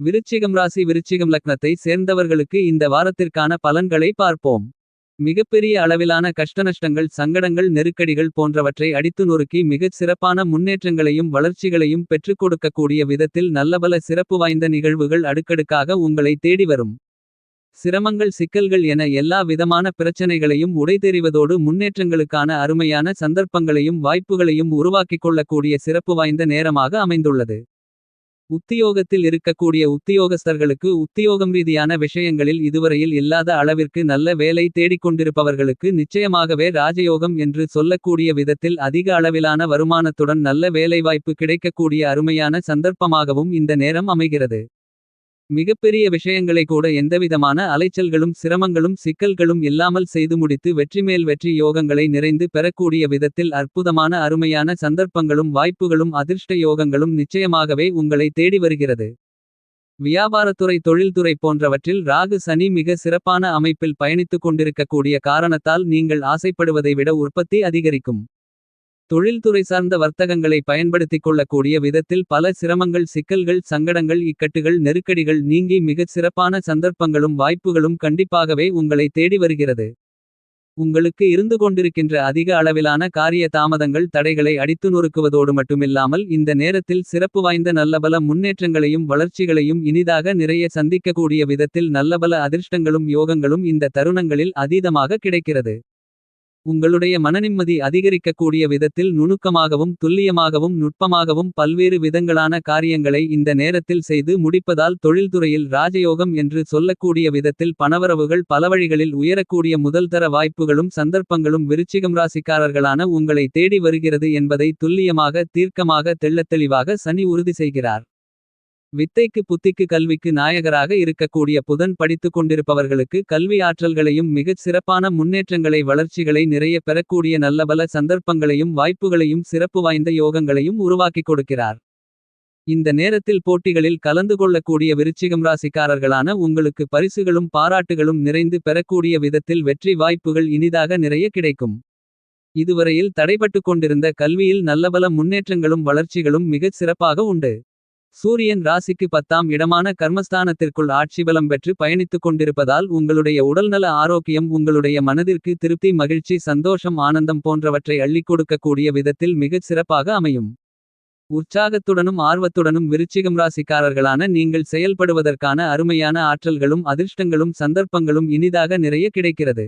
விருச்சிகம் ராசி விருச்சிகம் லக்னத்தை சேர்ந்தவர்களுக்கு இந்த வாரத்திற்கான பலன்களை பார்ப்போம். மிகப்பெரிய அளவிலான கஷ்டநஷ்டங்கள் சங்கடங்கள் நெருக்கடிகள் போன்றவற்றை அடித்து நொறுக்கி மிகச் சிறப்பான முன்னேற்றங்களையும் வளர்ச்சிகளையும் பெற்றுக் கொடுக்கக்கூடிய விதத்தில் நல்லபல சிறப்பு வாய்ந்த நிகழ்வுகள் அடுக்கடுக்காக உங்களை தேடி வரும். சிரமங்கள் சிக்கல்கள் என எல்லா விதமான பிரச்சனைகளையும் உடைதெறிவதோடு முன்னேற்றங்களுக்கான அருமையான சந்தர்ப்பங்களையும் வாய்ப்புகளையும் உருவாக்கிக் கொள்ளக்கூடிய சிறப்பு வாய்ந்த நேரமாக அமைந்துள்ளது. உத்தியோகத்தில் இருக்கக்கூடிய உத்தியோகஸ்தர்களுக்கு உத்தியோகம் ரீதியான விஷயங்களில் இதுவரையில் இல்லாத அளவிற்கு நல்ல வேலை தேடிக்கொண்டிருப்பவர்களுக்கு நிச்சயமாகவே ராஜயோகம் என்று சொல்லக்கூடிய விதத்தில் அதிக அளவிலான வருமானத்துடன் நல்ல வேலைவாய்ப்பு கிடைக்கக்கூடிய அருமையான சந்தர்ப்பமாகவும் இந்த நேரம் அமைகிறது. மிகப்பெரிய விஷயங்களை கூட எந்தவிதமான அலைச்சல்களும் சிரமங்களும் சிக்கல்களும் இல்லாமல் செய்து முடித்து வெற்றிமேல் வெற்றி யோகங்களை நிறைந்து பெறக்கூடிய விதத்தில் அற்புதமான அருமையான சந்தர்ப்பங்களும் வாய்ப்புகளும் அதிர்ஷ்ட யோகங்களும் நிச்சயமாகவே உங்களை தேடி வருகிறது. வியாபாரத்துறை தொழில்துறை போன்றவற்றில் ராகு சனி மிக சிறப்பான அமைப்பில் பயணித்துக் கொண்டிருக்கக்கூடிய காரணத்தால் நீங்கள் ஆசைப்படுவதை விட உற்பத்தி அதிகரிக்கும். தொழில்துறை சார்ந்த வர்த்தகங்களை பயன்படுத்திக் கொள்ளக்கூடிய விதத்தில் பல சிரமங்கள் சிக்கல்கள் சங்கடங்கள் இக்கட்டுகள் நெருக்கடிகள் நீங்கி மிகச் சிறப்பான சந்தர்ப்பங்களும் வாய்ப்புகளும் கண்டிப்பாகவே உங்களை தேடி வருகிறது. உங்களுக்கு இருந்து கொண்டிருக்கின்ற அதிக அளவிலான காரிய தாமதங்கள் தடைகளை அடித்து நொறுக்குவதோடு மட்டுமில்லாமல் இந்த நேரத்தில் சிறப்பு வாய்ந்த நல்லபல முன்னேற்றங்களையும் வளர்ச்சிகளையும் இனிதாக நிறைய சந்திக்கக்கூடிய விதத்தில் நல்லபல அதிர்ஷ்டங்களும் யோகங்களும் இந்த தருணங்களில் அதீதமாக கிடைக்கிறது. உங்களுடைய மனநிம்மதி அதிகரிக்கக்கூடிய விதத்தில் நுணுக்கமாகவும் துல்லியமாகவும் நுட்பமாகவும் பல்வேறு விதங்களான காரியங்களை இந்த நேரத்தில் செய்து முடிப்பதால் தொழில்துறையில் ராஜயோகம் என்று சொல்லக்கூடிய விதத்தில் பணவரவுகள் பலவழிகளில் உயரக்கூடிய முதல்தர வாய்ப்புகளும் சந்தர்ப்பங்களும் விருச்சிகம் ராசிக்காரர்களான உங்களை தேடி வருகிறது என்பதை துல்லியமாக தீர்க்கமாக தெள்ளத்தெளிவாக சனி உறுதி செய்கிறார். வித்தைக்கு புத்திக்கு கல்விக்கு நாயகராக இருக்கக்கூடிய புதன் படித்துக் கொண்டிருப்பவர்களுக்கு கல்வி ஆற்றல்களையும் மிகச் சிறப்பான முன்னேற்றங்களை வளர்ச்சிகளை நிறைய பெறக்கூடிய நல்லபல சந்தர்ப்பங்களையும் வாய்ப்புகளையும் சிறப்பு வாய்ந்த யோகங்களையும் உருவாக்கிக் கொடுக்கிறார். இந்த நேரத்தில் போட்டிகளில் கலந்து கொள்ளக்கூடிய விருச்சிகம் ராசிக்காரர்களான உங்களுக்கு பரிசுகளும் பாராட்டுகளும் நிறைந்து பெறக்கூடிய விதத்தில் வெற்றி வாய்ப்புகள் இனிதாக நிறைய கிடைக்கும். இதுவரையில் தடைபட்டுக் கொண்டிருந்த கல்வியில் நல்லபல முன்னேற்றங்களும் வளர்ச்சிகளும் மிகச் சிறப்பாக உண்டு. சூரியன் ராசிக்கு பத்தாம் இடமான கர்மஸ்தானத்திற்குள் ஆட்சி பலம் பெற்று பயணித்துக் கொண்டிருப்பதால் உங்களுடைய உடல்நல ஆரோக்கியம் உங்களுடைய மனதிற்கு திருப்தி மகிழ்ச்சி சந்தோஷம் ஆனந்தம் போன்றவற்றை அள்ளிக் கொடுக்கக்கூடிய விதத்தில் மிகச் சிறப்பாக அமையும். உற்சாகத்துடனும் ஆர்வத்துடனும் விருச்சிகம் ராசிக்காரர்களான நீங்கள் செயல்படுவதற்கான அருமையான ஆற்றல்களும் அதிர்ஷ்டங்களும் சந்தர்ப்பங்களும் இனிதாக நிறைய கிடைக்கிறது.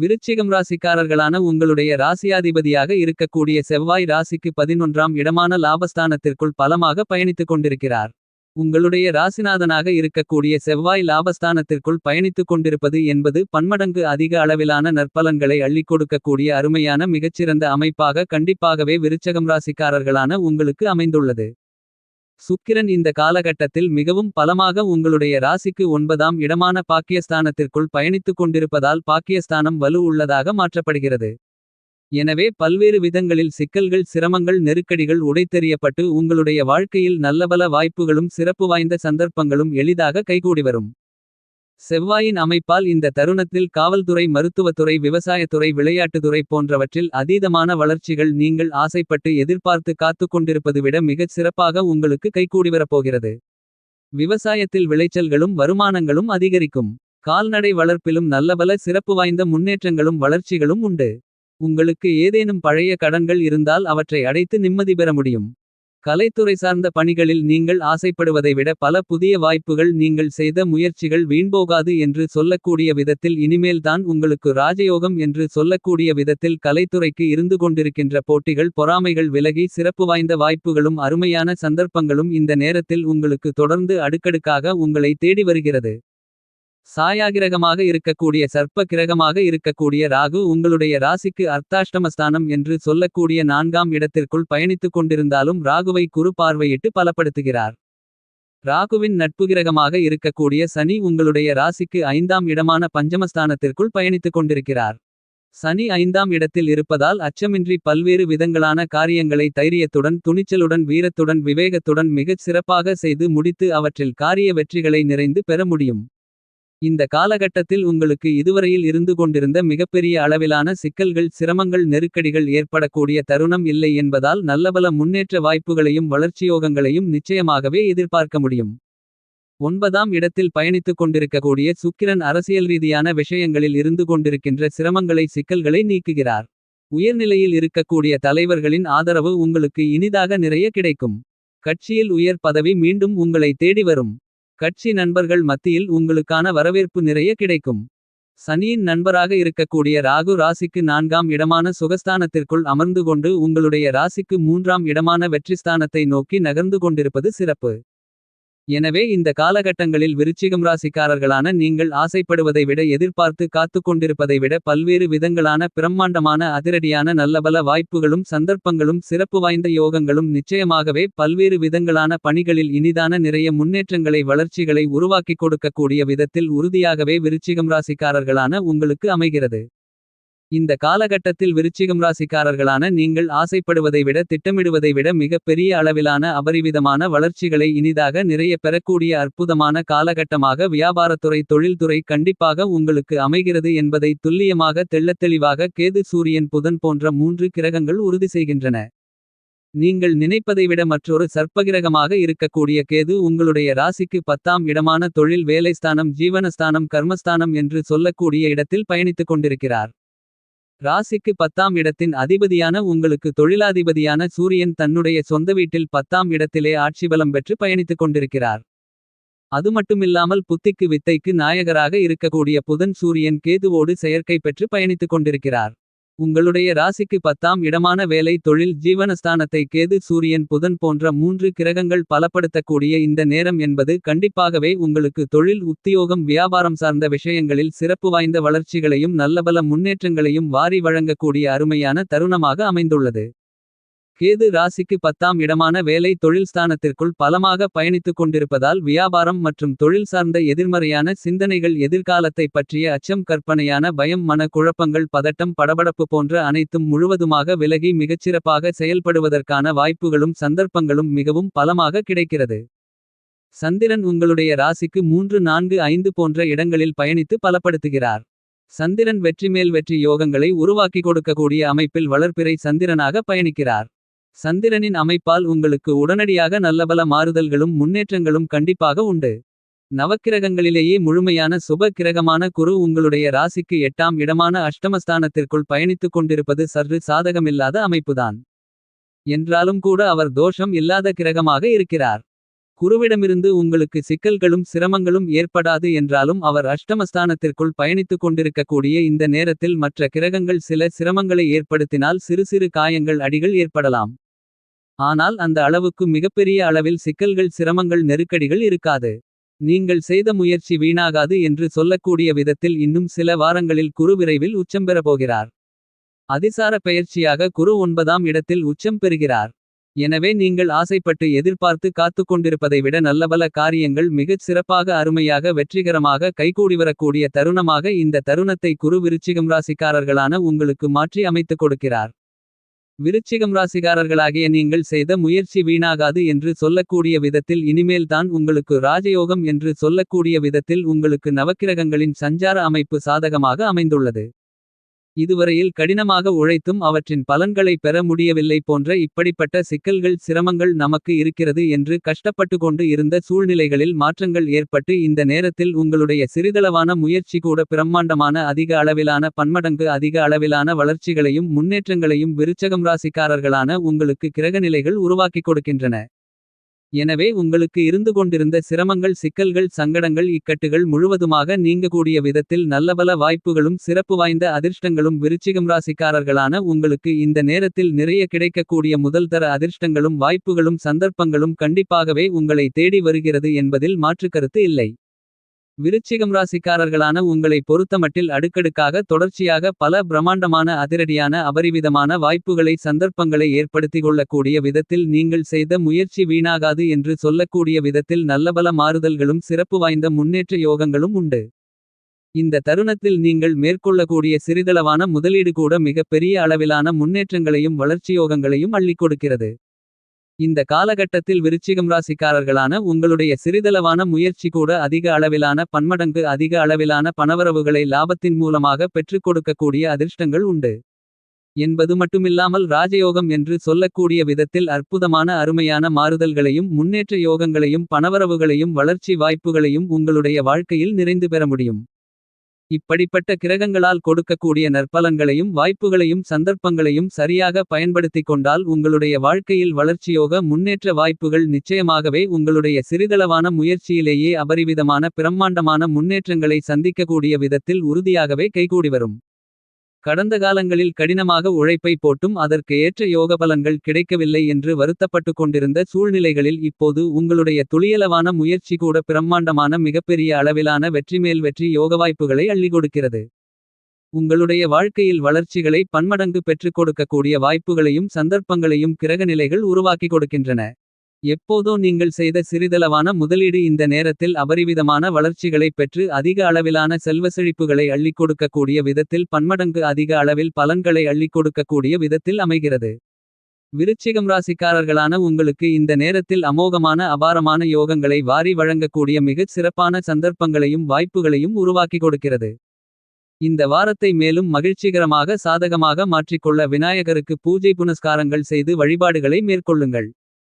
விருச்சிகம் ராசிக்காரர்களான உங்களுடைய ராசியாதிபதியாக இருக்கக்கூடிய செவ்வாய் ராசிக்கு பதினொன்றாம் இடமான லாபஸ்தானத்திற்குள் பலமாக பயணித்துக் கொண்டிருக்கிறார். உங்களுடைய ராசிநாதனாக இருக்கக்கூடிய செவ்வாய் லாபஸ்தானத்திற்குள் பயணித்துக் கொண்டிருப்பது என்பது பன்மடங்கு அதிக அளவிலான நற்பலன்களை அள்ளிக் கொடுக்கக்கூடிய அருமையான மிகச்சிறந்த அமைப்பாக கண்டிப்பாகவே விருச்சகம் ராசிக்காரர்களான உங்களுக்கு அமைந்துள்ளது. சுக்கிரன் இந்த காலகட்டத்தில் மிகவும் பலமாக உங்களுடைய ராசிக்கு ஒன்பதாம் இடமான பாக்கியஸ்தானத்திற்குள் பயணித்துக் கொண்டிருப்பதால் பாக்கியஸ்தானம் வலு உள்ளதாக மாற்றப்படுகிறது. எனவே பல்வேறு விதங்களில் சிக்கல்கள் சிரமங்கள் நெருக்கடிகள் உடைத்தெறியப்பட்டு உங்களுடைய வாழ்க்கையில் நல்லபல வாய்ப்புகளும் சிறப்பு வாய்ந்த சந்தர்ப்பங்களும் எளிதாக கைகூடிவரும் செவ்வாயின் அமைப்பால் இந்த தருணத்தில் காவல்துறை மருத்துவத்துறை விவசாயத்துறை விளையாட்டுத்துறை போன்றவற்றில் அதீதமான வளர்ச்சிகள் நீங்கள் ஆசைப்பட்டு எதிர்பார்த்து காத்துக் கொண்டிருப்பது விட மிகச் சிறப்பாக உங்களுக்கு கைகூடிவரப்போகிறது. விவசாயத்தில் விளைச்சல்களும் வருமானங்களும் அதிகரிக்கும். கால்நடை வளர்ப்பிலும் நல்லபல சிறப்பு வாய்ந்த முன்னேற்றங்களும் வளர்ச்சிகளும் உண்டு. உங்களுக்கு ஏதேனும் பழைய கடன்கள் இருந்தால் அவற்றை அடைத்து நிம்மதி பெற முடியும். கலைத்துறை சார்ந்த பணிகளில் நீங்கள் ஆசைப்படுவதை விட பல புதிய வாய்ப்புகள் நீங்கள் செய்த முயற்சிகள் வீண்போகாது என்று சொல்லக்கூடிய விதத்தில் இனிமேல் தான் உங்களுக்கு ராஜயோகம் என்று சொல்லக்கூடிய விதத்தில் கலைத்துறைக்கு இருந்து கொண்டிருக்கின்ற போட்டிகள் பொறாமைகள் விலகி சிறப்பு வாய்ந்த வாய்ப்புகளும் அருமையான சந்தர்ப்பங்களும் இந்த நேரத்தில் உங்களுக்கு தொடர்ந்து அடுக்கடுக்காக உங்களை தேடி வருகிறது. சாயாகிரகமாக இருக்கக்கூடிய சர்ப்ப கிரகமாக இருக்கக்கூடிய ராகு உங்களுடைய ராசிக்கு அர்த்தாஷ்டமஸ்தானம் என்று சொல்லக்கூடிய நான்காம் இடத்திற்குள் பயணித்துக் கொண்டிருந்தாலும் ராகுவை குறு பார்வையிட்டு பலப்படுத்துகிறார். ராகுவின் நட்புகிரகமாக இருக்கக்கூடிய சனி உங்களுடைய ராசிக்கு ஐந்தாம் இடமான பஞ்சமஸ்தானத்திற்குள் பயணித்துக் கொண்டிருக்கிறார். சனி ஐந்தாம் இடத்தில் இருப்பதால் அச்சமின்றி பல்வேறு விதங்களான காரியங்களை தைரியத்துடன் துணிச்சலுடன் வீரத்துடன் விவேகத்துடன் மிகச் சிறப்பாக செய்து முடித்து அவற்றில் காரிய வெற்றிகளை நிறைந்து பெற முடியும். இந்த காலகட்டத்தில் உங்களுக்கு இதுவரையில் இருந்து கொண்டிருந்த மிகப்பெரிய அளவிலான சிக்கல்கள் சிரமங்கள் நெருக்கடிகள் ஏற்படக்கூடிய தருணம் இல்லை என்பதால் நல்லபல முன்னேற்ற வாய்ப்புகளையும் வளர்ச்சியோகங்களையும் நிச்சயமாகவே எதிர்பார்க்க முடியும். ஒன்பதாம் இடத்தில் பயணித்துக் கொண்டிருக்கக்கூடிய சுக்கிரன் அரசியல் ரீதியான விஷயங்களில் இருந்து கொண்டிருக்கின்ற சிரமங்களை சிக்கல்களை நீக்குகிறார். உயர்நிலையில் இருக்கக்கூடிய தலைவர்களின் ஆதரவு உங்களுக்கு இனிதாக நிறைய கிடைக்கும். கட்சியில் உயர் பதவி மீண்டும் உங்களை தேடி வரும். கட்சி நண்பர்கள் மத்தியில் உங்களுக்கான வரவேற்பு நிறைய கிடைக்கும். சனியின் நண்பராக இருக்கக்கூடிய ராகு ராசிக்கு நான்காம் இடமான சுகஸ்தானத்திற்குள் அமர்ந்து கொண்டு உங்களுடைய ராசிக்கு மூன்றாம் இடமான வெற்றிஸ்தானத்தை நோக்கி நகர்ந்து கொண்டிருப்பது சிறப்பு. எனவே இந்த காலகட்டங்களில் விருச்சிகம் ராசிக்காரர்களான நீங்கள் ஆசைப்படுவதை விட எதிர்பார்த்து காத்துக்கொண்டிருப்பதை விட பல்வேறு விதங்களான பிரம்மாண்டமான அதிரடியான நல்லபல வாய்ப்புகளும் சந்தர்ப்பங்களும் சிறப்பு வாய்ந்த யோகங்களும் நிச்சயமாகவே பல்வேறு விதங்களான பணிகளில் இனிதான நிறைய முன்னேற்றங்களை வளர்ச்சிகளை உருவாக்கிக் கொடுக்கக்கூடிய விதத்தில் உறுதியாகவே விருச்சிகம் ராசிக்காரர்களான உங்களுக்கு அமைகிறது. இந்த காலகட்டத்தில் விருச்சிகம் ராசிக்காரர்களான நீங்கள் ஆசைப்படுவதை விட திட்டமிடுவதை விட மிகப்பெரிய அளவிலான அபரிவிதமான வளர்ச்சிகளை இனிதாக நிறைய பெறக்கூடிய அற்புதமான காலகட்டமாக வியாபாரத்துறை தொழில்துறை கண்டிப்பாக உங்களுக்கு அமைகிறது என்பதை துல்லியமாக தெள்ளத்தெளிவாக கேது சூரியன் புதன் போன்ற மூன்று கிரகங்கள் உறுதி செய்கின்றன. நீங்கள் நினைப்பதை விட மற்றொரு சர்ப்பகிரகமாக இருக்கக்கூடிய கேது உங்களுடைய ராசிக்கு பத்தாம் இடமான தொழில் வேலைஸ்தானம் ஜீவனஸ்தானம் கர்மஸ்தானம் என்று சொல்லக்கூடிய இடத்தில் பயணித்துக் கொண்டிருக்கிறார். ராசிக்கு பத்தாம் இடத்தின் அதிபதியான உங்களுக்கு தொழிலாதிபதியான சூரியன் தன்னுடைய சொந்த வீட்டில் பத்தாம் இடத்திலே ஆட்சிபலம் பெற்று பயணித்துக் கொண்டிருக்கிறார். அதுமட்டுமில்லாமல் புத்திக்கு வித்தைக்கு நாயகராக இருக்கக்கூடிய புதன் சூரியன் கேதுவோடு செயற்கை பெற்று பயணித்துக் கொண்டிருக்கிறார். உங்களுடைய ராசிக்கு பத்தாம் இடமான வேலை தொழில் ஜீவனஸ்தானத்தை கேது சூரியன் புதன் போன்ற மூன்று கிரகங்கள் பலப்படுத்தக்கூடிய இந்த நேரம் என்பது கண்டிப்பாகவே உங்களுக்கு தொழில் உத்தியோகம் வியாபாரம் சார்ந்த விஷயங்களில் சிறப்பு வாய்ந்த வளர்ச்சிகளையும் நல்லபல முன்னேற்றங்களையும் வாரி வழங்கக்கூடிய அருமையான தருணமாக அமைந்துள்ளது. கேது ராசிக்கு பத்தாம் இடமான வேலை தொழில் ஸ்தானத்திற்குள் பலமாக பயணித்துக் கொண்டிருப்பதால் வியாபாரம் மற்றும் தொழில் சார்ந்த எதிர்மறையான சிந்தனைகள் எதிர்காலத்தை பற்றிய அச்சம் கற்பனையான பயம் மன குழப்பங்கள் பதட்டம் படபடப்பு போன்ற அனைத்தும் முழுவதுமாக விலகி மிகச்சிறப்பாக செயல்படுவதற்கான வாய்ப்புகளும் சந்தர்ப்பங்களும் மிகவும் பலமாக கிடைக்கிறது. சந்திரன் உங்களுடைய ராசிக்கு மூன்று நான்கு ஐந்து போன்ற இடங்களில் பயணித்து பலப்படுத்துகிறார். சந்திரன் வெற்றி மேல் வெற்றி யோகங்களை உருவாக்கி கொடுக்கக்கூடிய அமைப்பில் வளர்பிறை சந்திரனாக பயணிக்கிறார். சந்திரனின் அமைப்பால் உங்களுக்கு உடனடியாக நல்லபல மாறுதல்களும் முன்னேற்றங்களும் கண்டிப்பாக உண்டு. நவக்கிரகங்களிலேயே முழுமையான சுப கிரகமான குரு உங்களுடைய ராசிக்கு எட்டாம் இடமான அஷ்டமஸ்தானத்திற்குள் பயணித்துக் கொண்டிருப்பது சற்று சாதகமில்லாத அமைப்புதான். என்றாலும் கூட அவர் தோஷம் இல்லாத கிரகமாக இருக்கிறார். குருவிடமிருந்து உங்களுக்கு சிக்கல்களும் சிரமங்களும் ஏற்படாது என்றாலும் அவர் அஷ்டமஸ்தானத்திற்குள் பயணித்துக் கொண்டிருக்கக்கூடிய இந்த நேரத்தில் மற்ற கிரகங்கள் சில சிரமங்களை ஏற்படுத்தினால் சிறு சிறு காயங்கள் அடிகள் ஏற்படலாம். ஆனால் அந்த அளவுக்கு மிகப்பெரிய அளவில் சிக்கல்கள் சிரமங்கள் நெருக்கடிகள் இருக்காது. நீங்கள் செய்த முயற்சி வீணாகாது என்று சொல்லக்கூடிய விதத்தில் இன்னும் சில வாரங்களில் குரு விரைவில் உச்சம் பெறப்போகிறார். அதிசார பெயர்ச்சியாக குரு ஒன்பதாம் இடத்தில் உச்சம் பெறுகிறார். எனவே நீங்கள் ஆசைப்பட்டு எதிர்பார்த்து காத்துக் கொண்டிருப்பதை விட நல்லபல காரியங்கள் மிகச் சிறப்பாக அருமையாக வெற்றிகரமாக கைகூடிவரக்கூடிய தருணமாக இந்த தருணத்தை குரு விருச்சிகம் ராசிக்காரர்களான உங்களுக்கு மாற்றி அமைத்துக் கொடுக்கிறார். விருச்சிகம் ராசிகாரர்களாகிய நீங்கள் செய்த முயற்சி வீணாகாது என்று சொல்லக்கூடிய விதத்தில் இனிமேல் தான் உங்களுக்கு ராஜயோகம் என்று சொல்லக்கூடிய விதத்தில் உங்களுக்கு நவக்கிரகங்களின் சஞ்சார அமைப்பு சாதகமாக அமைந்துள்ளது. இதுவரையில் கடினமாக உழைத்தும் அவற்றின் பலன்களை பெற முடியவில்லை போன்ற இப்படிப்பட்ட சிக்கல்கள் சிரமங்கள் நமக்கு இருக்கிறது என்று கஷ்டப்பட்டு கொண்டு இருந்த சூழ்நிலைகளில் மாற்றங்கள் ஏற்பட்டு இந்த நேரத்தில் உங்களுடைய சிறிதளவான முயற்சி கூட பிரம்மாண்டமான அதிக அளவிலான பன்மடங்கு அதிக அளவிலான வளர்ச்சிகளையும் முன்னேற்றங்களையும் விருச்சகம் ராசிக்காரர்களான உங்களுக்கு கிரகநிலைகள் உருவாக்கிக் கொடுக்கின்றன. எனவே உங்களுக்கு இருந்து கொண்டிருந்த சிரமங்கள் சிக்கல்கள் சங்கடங்கள் இக்கட்டுகள் முழுவதுமாக நீங்கக்கூடிய விதத்தில் நல்லபல வாய்ப்புகளும் சிறப்பு வாய்ந்த அதிர்ஷ்டங்களும் விருச்சிகம் ராசிக்காரர்களான உங்களுக்கு இந்த நேரத்தில் நிறைய கிடைக்கக்கூடிய முதல்தர அதிர்ஷ்டங்களும் வாய்ப்புகளும் சந்தர்ப்பங்களும் கண்டிப்பாகவே உங்களை தேடி வருகிறது என்பதில் மாற்றுக்கருத்து இல்லை. விருச்சிகம் ராசிக்காரர்களான உங்களை பொறுத்தமட்டில் அடுக்கடுக்காக தொடர்ச்சியாக பல பிரமாண்டமான அதிரடியான அபரிவிதமான வாய்ப்புகளை சந்தர்ப்பங்களை ஏற்படுத்திக் கொள்ளக்கூடிய விதத்தில் நீங்கள் செய்த முயற்சி வீணாகாது என்று சொல்லக்கூடிய விதத்தில் நல்லபல மாறுதல்களும் சிறப்பு வாய்ந்த முன்னேற்ற யோகங்களும் உண்டு. இந்த தருணத்தில் நீங்கள் மேற்கொள்ளக்கூடிய சிறிதளவான முதலீடு கூட மிகப் பெரிய அளவிலான முன்னேற்றங்களையும் வளர்ச்சியோகங்களையும் அள்ளிக் கொடுக்கிறது. இந்த காலகட்டத்தில் விருச்சிகம் ராசிக்காரர்களான உங்களுடைய சிறிதளவான முயற்சி கூட அதிக அளவிலான பன்மடங்கு அதிக அளவிலான பணவரவுகளை லாபத்தின் மூலமாக பெற்றுக் கொடுக்கக்கூடிய அதிர்ஷ்டங்கள் உண்டு. என்பது மட்டுமில்லாமல் ராஜயோகம் என்று சொல்லக்கூடிய விதத்தில் அற்புதமான அருமையான மாறுதல்களையும் முன்னேற்ற யோகங்களையும் பணவரவுகளையும் வளர்ச்சி வாய்ப்புகளையும் உங்களுடைய வாழ்க்கையில் நிறைந்து பெற முடியும். இப்படிப்பட்ட கிரகங்களால் கொடுக்கக்கூடிய நற்பலன்களையும் வாய்ப்புகளையும் சந்தர்ப்பங்களையும் சரியாக பயன்படுத்திக் கொண்டால் உங்களுடைய வாழ்க்கையில் வளர்ச்சியோக முன்னேற்ற வாய்ப்புகள் நிச்சயமாகவே உங்களுடைய சிறிதளவான முயற்சியிலேயே அபரிவிதமான பிரம்மாண்டமான முன்னேற்றங்களை சந்திக்கக்கூடிய விதத்தில் உறுதியாகவே கைகூடி வரும். கடந்த காலங்களில் கடினமாக உழைப்பை போட்டும் அதற்கு ஏற்ற யோகபலன்கள் கிடைக்கவில்லை என்று வருத்தப்பட்டுக் கொண்டிருந்த சூழ்நிலைகளில் இப்போது உங்களுடைய துளியளவான முயற்சி கூட பிரம்மாண்டமான மிகப்பெரிய அளவிலான வெற்றிமேல் வெற்றி யோகவாய்ப்புகளை வாய்ப்புகளை கொடுக்கிறது. உங்களுடைய வாழ்க்கையில் வளர்ச்சிகளை பன்மடங்கு பெற்றுக் கொடுக்கக்கூடிய வாய்ப்புகளையும் சந்தர்ப்பங்களையும் கிரகநிலைகள் உருவாக்கிக் கொடுக்கின்றன. எப்போதோ நீங்கள் செய்த சிறிதளவான முதலீடு இந்த நேரத்தில் அபரிவிதமான வளர்ச்சிகளைப் பெற்று அதிக அளவிலான செல்வ செழிப்புகளை அள்ளிக் கொடுக்கக்கூடிய விதத்தில் பன்மடங்கு அதிக அளவில் பலன்களை அள்ளிக் கொடுக்கக்கூடிய விதத்தில் அமைகிறது. விருச்சிகம் ராசிக்காரர்களான உங்களுக்கு இந்த நேரத்தில் அமோகமான அபாரமான யோகங்களை வாரி வழங்கக்கூடிய மிகச் சிறப்பான சந்தர்ப்பங்களையும் வாய்ப்புகளையும் உருவாக்கிக் கொடுக்கிறது. இந்த வாரத்தை மேலும் மகிழ்ச்சிகரமாக சாதகமாக மாற்றிக்கொள்ள விநாயகருக்கு பூஜை புனஸ்காரங்கள் செய்து வழிபாடுகளை மேற்கொள்ளுங்கள்.